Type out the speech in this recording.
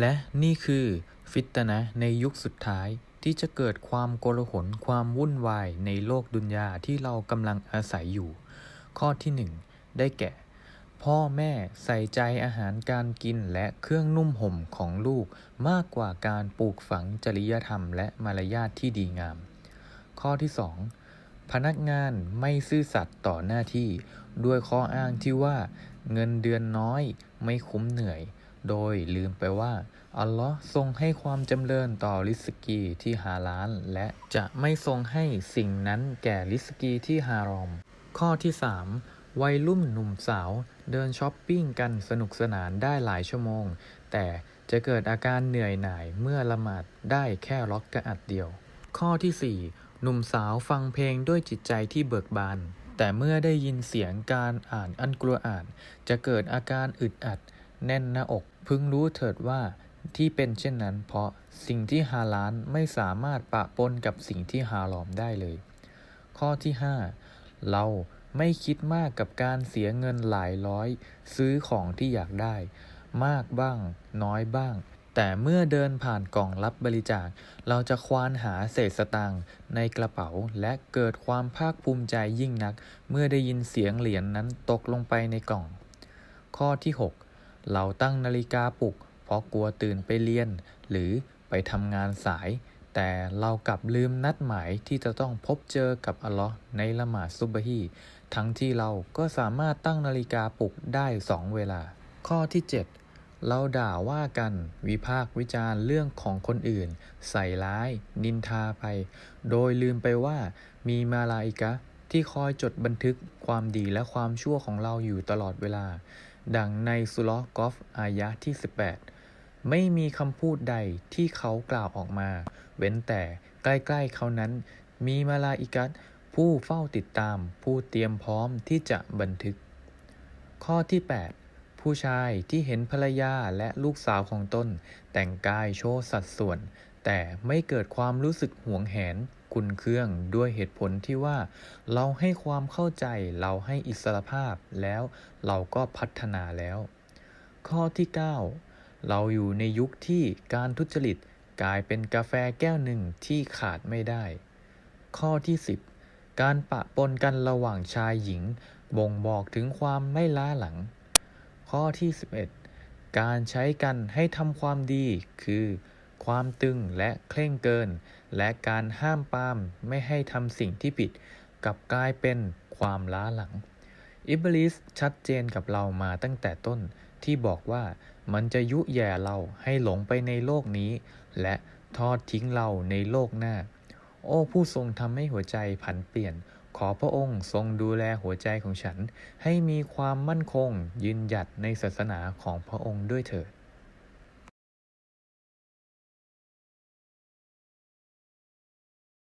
และนี่คือฟิตนะในยุคสุดท้ายที่จะเกิดความโกลาหลความวุ่นวายในโลกดุนยาที่เรากำลังอาศัยอยู่ ข้อที่หนึ่งได้แก่ พ่อแม่ใส่ใจอาหารการกินและเครื่องนุ่มห่มของลูกมากกว่าการปลูกฝังจริยธรรมและมารยาทที่ดีงาม ข้อที่ 2 พนักงานไม่ซื่อสัตย์ต่อหน้าที่ ด้วยข้ออ้างที่ว่า เงินเดือนน้อยไม่คุ้มเหนื่อย โดยลืมไปว่า อัลลอฮ์ทรงให้ความจำเริญต่อริสกีที่ฮาลาลและจะไม่ทรงให้สิ่งนั้นแก่ริสกีที่ฮารอม ข้อที่ 3 วัยรุ่นหนุ่มสาวเดินช้อปปิ้งกันสนุกสนานได้หลายชั่วโมง แต่จะเกิดอาการเหนื่อยหน่ายเมื่อละหมาดได้แค่ล็อกกระอัดเดียว ข้อที่ 4 หนุ่มสาวฟังเพลงด้วยจิตใจที่เบิกบาน แต่เมื่อได้ยินเสียงการอ่านอันกลัวอ่าน จะเกิดอาการอึดอัด แน่นหน้าอก พึงรู้เถิดว่าที่เป็นเช่นนั้น เพราะสิ่งที่ฮาลาลไม่สามารถปะปนกับสิ่งที่ฮารอมได้เลย ข้อที่ 5 เราไม่คิดมากกับการเสียเงินหลายร้อย ซื้อของที่อยากได้ มากบ้าง น้อยบ้าง แต่เมื่อเดินผ่านกล่องรับบริจาค เราจะควานหาเศษสตางค์ในกระเป๋าและเกิดความภาคภูมิใจยิ่งนัก เมื่อได้ยินเสียงเหรียญนนั้นตกลงไปในกล่อง ข้อที่ 6 เราตั้งนาฬิกาปลุก เพราะกลัวตื่นไปเรียน หรือไปทำงานสาย แต่เรากลับลืมนัดหมายที่จะต้องพบเจอกับอัลลอฮ์ในละหมาดซุบฮีทั้งที่เราก็สามารถตั้งนาฬิกาปลุกได้สองเวลา ข้อที่ 7 เราด่าว่ากัน วิพากวิจารณ์เรื่องของคนอื่น ใส่ร้าย นินทาไป โดยลืมไปว่ามีมาลาอิกะ ที่คอยจดบันทึกความดีและความชั่วของเราอยู่ตลอดเวลา ดังในสุลกอฟอายะที่ 18 ไม่มีคำพูดใดที่เขากล่าวออกมา เว้นแต่ใกล้ๆเขานั้น มีมาลาอิกัสผู้เฝ้าติดตาม ผู้เตรียมพร้อมที่จะบันทึก ข้อที่ 8 ผู้ชายที่เห็นภรรยาและลูกสาวของตน แต่งกายโชว์สัดส่วน แต่ไม่เกิดความรู้สึกหวงแหน คุนเครื่องด้วยเหตุผลที่ว่า เราให้ความเข้าใจเราให้อิสรภาพแล้วเราก็พัฒนาแล้ว ข้อที่ 9 เราอยู่ในยุคที่การทุจริตกลายเป็นกาแฟแก้วหนึ่งที่ขาดไม่ได้ ข้อที่ 10 การปะปนกันระหว่างชายหญิง บ่งบอกถึงความไม่ล้าหลัง ข้อที่ 11 การใช้กันให้ทำความดีคือ ความตึงและเคร่งเกิน และการห้ามปามไม่ให้ทำสิ่งที่ผิด กับกลายเป็นความล้าหลัง อิบลิสชัดเจนกับเรามาตั้งแต่ต้นที่บอกว่ามันจะยุแย่เราให้หลงไปในโลกนี้ และทอดทิ้งเราในโลกหน้า โอ้ผู้ทรงทำให้หัวใจผันเปลี่ยน ขอพระองค์ทรงดูแลหัวใจของฉัน ให้มีความมั่นคงยืนหยัดในศาสนาของพระองค์ด้วยเถิด